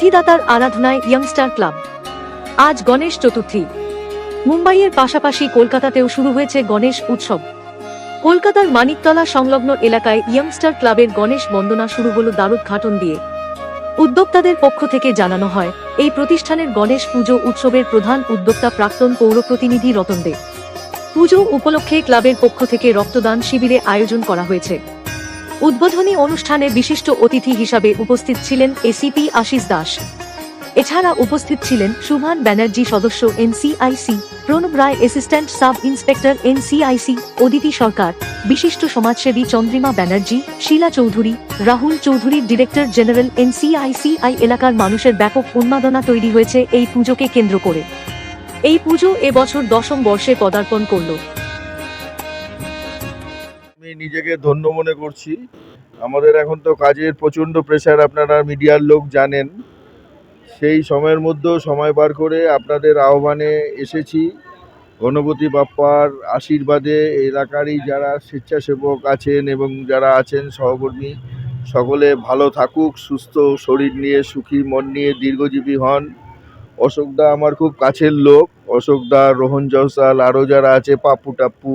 মুক্তিদাতার আরাধনায় ইয়ংস্টার club আজ গণেশ চতুর্থী। মুম্বাইয়ের পাশাপাশি কলকাতাতেও শুরু হয়েছে গণেশ উৎসব। কলকাতার মানিকতলা সংলগ্ন এলাকায় ইয়ংস্টার ক্লাবের গণেশ বন্দনা শুরু হলো দারুদঘাটন দিয়ে। উদ্যোক্তাদের পক্ষ থেকে জানানো হয়, এই প্রতিষ্ঠানের গণেশ পুজো উৎসবের প্রধান উদ্যোক্তা প্রাক্তন পৌর প্রতিনিধি রতন দে। পুজো উপলক্ষে ক্লাবের পক্ষ থেকে রক্তদান শিবিরে আয়োজন করা হয়েছে। উদ্বোধনী অনুষ্ঠানে বিশিষ্ট অতিথি হিসাবে উপস্থিত ছিলেন এসিপি আশিস দাস। এছাড়া উপস্থিত ছিলেন সুভান ব্যানার্জি সদস্য NCIC, Pranab Roy assistant sub inspector NCIC, Aditi Sarkar, বিশিষ্ট সমাজসেবী Chandrima Banerjee, Sheela Chowdhury, Rahul Chowdhury director general NCICI এলাকার মানুষের ব্যাপক উন্মাদনা তৈরি হয়েছে এই পুজোকে কেন্দ্র করে। এই পুজো এবছর দশম বর্ষে পদার্পণ করল। আমি নিজেকে ধন্য মনে করছি। আমাদের এখন তো কাজের প্রচণ্ড প্রেশার আপনারা মিডিয়ার লোক জানেন। সেই সময়ের মধ্যেও সময় বার করে আপনাদের আহ্বানে এসেছি। গণপতি বাপ্পার আশীর্বাদে এলাকারই যারা স্বেচ্ছাসেবক আছেন এবং যারা আছেন সহকর্মী, সকলে ভালো থাকুক, সুস্থ শরীর নিয়ে সুখী মন নিয়ে দীর্ঘজীবী হন। অশোকদা আমার খুব কাছের লোক। অশোকদা রোহন জহসাল আরও যারা আছে, পাপ্পু টাপ্পু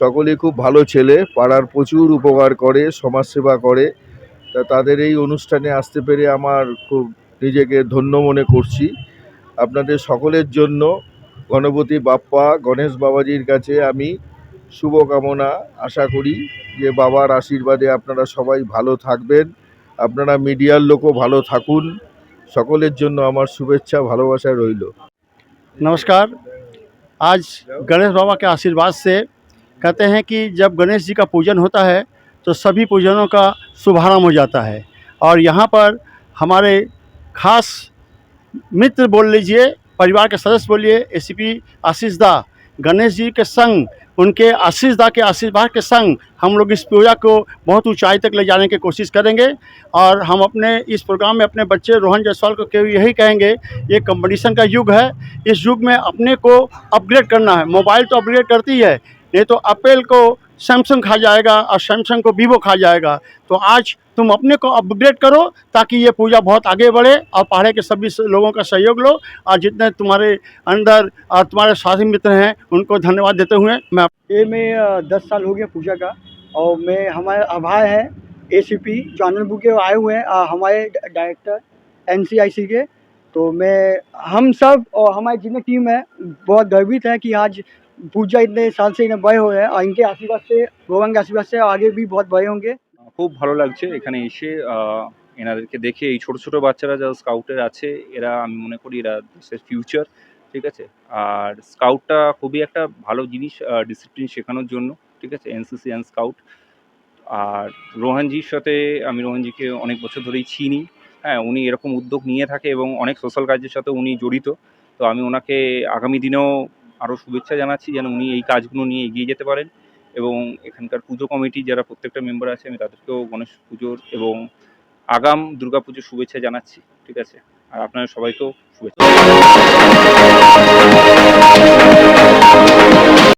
সকলেই খুব ভালো ছেলে পাড়ার প্রচুর উপকার করে সমাজসেবা করে তা তাদের এই অনুষ্ঠানে আসতে পেরে আমার খুব নিজেকে ধন্য মনে করছি আপনাদের সকলের জন্য গণপতি বাপ্পা গণেশ বাবাজির কাছে আমি শুভকামনা আশা করি যে বাবার আশীর্বাদে আপনারা সবাই ভালো থাকবেন আপনারা মিডিয়ার লোকও ভালো থাকুন সকলের জন্য আমার শুভেচ্ছা ভালোবাসা রইল नमस्कार आज गणेश बाबा के आशीर्वाद से कहते हैं कि जब गणेश जी का पूजन होता है तो सभी पूजनों का शुभारंभ हो जाता है। और यहाँ पर हमारे खास मित्र बोल लीजिए, परिवार के सदस्य बोलिए, एसीपी आशीष दा, गणेश जी के संग, उनके आशीष दा के आशीर्वाद के संग हम लोग इस पूजा को बहुत ऊंचाई तक ले जाने की कोशिश करेंगे। और हम अपने, इस प्रोग्राम में अपने बच्चे रोहन जायसवाल को केवल यही कहेंगे, ये कंपटीशन का युग है। इस युग में अपने को अपग्रेड करना है। मोबाइल तो अपग्रेड करती है नहीं तो एप्पल को सैमसंग खा जाएगा और सैमसंग को वीवो खा जाएगा। तो आज तुम अपने को अपग्रेड करो ताकि ये पूजा बहुत आगे बढ़े और पहाड़े के सभी लोगों का सहयोग लो। और जितने तुम्हारे अंदर और तुम्हारे साथी मित्र हैं, उनको धन्यवाद देते हुए मैं ये मैं दस साल हो गया पूजा का और मैं, हमारे आभार है ए सी पी जो आनंदपुर के आए हुए हैं हमारे डायरेक्टर एन सी आई सी के। तो मैं, हम सब और हमारी जितनी टीम है, बहुत गर्वित है कि आज पूजा इतने साल से इन्हें बड़े हो रहे हैं और इनके आशीर्वाद से भगवान के आशीर्वाद से आगे भी बहुत बड़े होंगे খুব ভালো লাগছে এখানে এসে আহ, এনাদেরকে দেখে এই ছোট ছোট বাচ্চারা যারা স্কাউটের আছে এরা আমি মনে করি এরা দেশের ফিউচার ঠিক আছে আর স্কাউটটা খুবই একটা ভালো জিনিস ডিসিপ্লিন শেখানোর জন্য ঠিক আছে এনসিসি অ্যান্ড স্কাউট আর রোহানজির সাথে আমি রোহানজিকে অনেক বছর ধরেই চিনি হ্যাঁ উনি এরকম উদ্যোগ নিয়ে থাকে এবং অনেক সোশ্যাল কাজের সাথে উনি জড়িত তো আমি ওনাকে আগামী দিনেও আরও শুভেচ্ছা জানাচ্ছি যেন উনি এই কাজগুলো নিয়ে এগিয়ে যেতে পারেন এবং এখানকার পুজো কমিটি যারা প্রত্যেকটা মেম্বার আছে, আমি তাদেরকেও গণেশ পুজোর এবং আগাম দুর্গা পুজোর শুভেচ্ছা জানাচ্ছি, ঠিক আছে? আর আপনারা সবাইকেও শুভেচ্ছা।